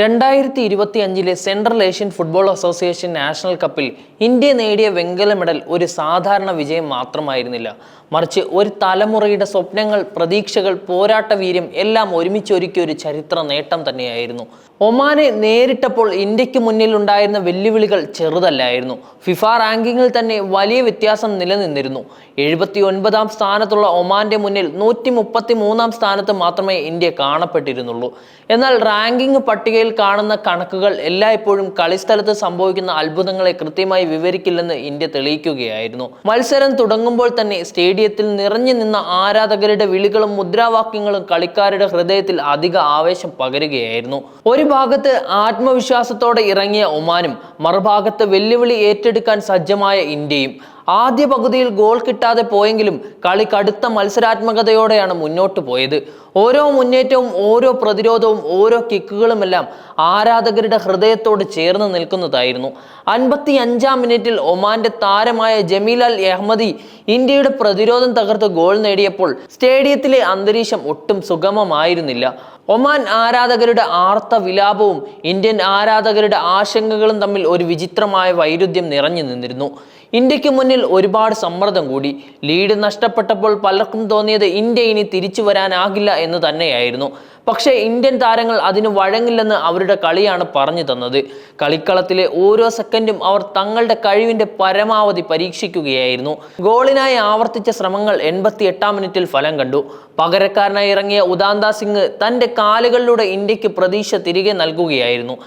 രണ്ടായിരത്തി ഇരുപത്തി അഞ്ചിലെ central Asian football association national കപ്പിൽ ഇന്ത്യ നേടിയ വെങ്കല മെഡൽ ഒരു സാധാരണ വിജയം മാത്രമായിരുന്നില്ല. മറിച്ച് ഒരു തലമുറയുടെ സ്വപ്നങ്ങൾ പ്രതീക്ഷകൾ പോരാട്ട വീര്യം എല്ലാം ഒരുമിച്ചൊരുക്കിയ ഒരു ചരിത്ര നേട്ടം തന്നെയായിരുന്നു. ഒമാനെ നേരിട്ടപ്പോൾ ഇന്ത്യയ്ക്ക് മുന്നിൽ ഉണ്ടായിരുന്ന വെല്ലുവിളികൾ ചെറുതല്ലായിരുന്നു. ഫിഫ റാങ്കിങ്ങിൽ തന്നെ വലിയ വ്യത്യാസം നിലനിന്നിരുന്നു. എഴുപത്തി ഒൻപതാം സ്ഥാനത്തുള്ള ഒമാന്റെ മുന്നിൽ നൂറ്റി മുപ്പത്തി മൂന്നാം സ്ഥാനത്ത് മാത്രമേ ഇന്ത്യ കാണപ്പെട്ടിരുന്നുള്ളൂ. എന്നാൽ റാങ്കിംഗ് പട്ടികയിൽ കാണുന്ന കണക്കുകൾ എല്ലായ്പ്പോഴും കളിസ്ഥലത്ത് സംഭവിക്കുന്ന അത്ഭുതങ്ങളെ കൃത്യമായി വിവരിക്കില്ലെന്ന് ഇന്ത്യ തെളിയിക്കുകയായിരുന്നു. മത്സരം തുടങ്ങുമ്പോൾ തന്നെ സ്റ്റേഡിയത്തിൽ നിറഞ്ഞു നിന്ന ആരാധകരുടെ വിളികളും മുദ്രാവാക്യങ്ങളും കളിക്കാരുടെ ഹൃദയത്തിൽ അധിക ആവേശം പകരുകയായിരുന്നു. ഒരു ഭാഗത്ത് ആത്മവിശ്വാസത്തോടെ ഇറങ്ങിയ ഒമാനും മറുഭാഗത്ത് വെല്ലുവിളി ഏറ്റെടുക്കാൻ സജ്ജമായ ഇന്ത്യയും ആദ്യ പകുതിയിൽ ഗോൾ കിട്ടാതെ പോയെങ്കിലും കളി കടുത്ത മത്സരാത്മകതയോടെയാണ് മുന്നോട്ട് പോയത്. ഓരോ മുന്നേറ്റവും ഓരോ പ്രതിരോധവും ഓരോ കിക്കുകളുമെല്ലാം ആരാധകരുടെ ഹൃദയത്തോട് ചേർന്ന് നിൽക്കുന്നതായിരുന്നു. അൻപത്തി അഞ്ചാം മിനിറ്റിൽ ഒമാന്റെ താരമായ ജമീൽ അൽ അഹമ്മദി ഇന്ത്യയുടെ പ്രതിരോധം തകർത്ത് ഗോൾ നേടിയപ്പോൾ സ്റ്റേഡിയത്തിലെ അന്തരീക്ഷം ഒട്ടും സുഗമമായിരുന്നില്ല. ഒമാൻ ആരാധകരുടെ ആർത്ത വിലാപവും ഇന്ത്യൻ ആരാധകരുടെ ആശങ്കകളും തമ്മിൽ ഒരു വിചിത്രമായ വൈരുദ്ധ്യം നിറഞ്ഞു നിന്നിരുന്നു. ഇന്ത്യയ്ക്ക് മുന്നിൽ ഒരുപാട് സമ്മർദ്ദം കൂടി. ലീഡ് നഷ്ടപ്പെട്ടപ്പോൾ പലർക്കും തോന്നിയത് ഇന്ത്യ ഇനി തിരിച്ചു വരാനാകില്ല എന്ന് തന്നെയായിരുന്നു. പക്ഷേ ഇന്ത്യൻ താരങ്ങൾ അതിന് വഴങ്ങില്ലെന്ന് അവരുടെ കളിയാണ് പറഞ്ഞു തന്നത്. കളിക്കളത്തിലെ ഓരോ സെക്കൻഡും അവർ തങ്ങളുടെ കഴിവിന്റെ പരമാവധി പരീക്ഷിക്കുകയായിരുന്നു. ഗോളിനായി ആവർത്തിച്ച ശ്രമങ്ങൾ എൺപത്തി എട്ടാം മിനിറ്റിൽ ഫലം കണ്ടു. പകരക്കാരനായി ഇറങ്ങിയ ഉദാന്ത സിംഗ് തന്റെ കാലുകളിലൂടെ ഇന്ത്യയ്ക്ക് പ്രതീക്ഷ തിരികെ നൽകുകയായിരുന്നു.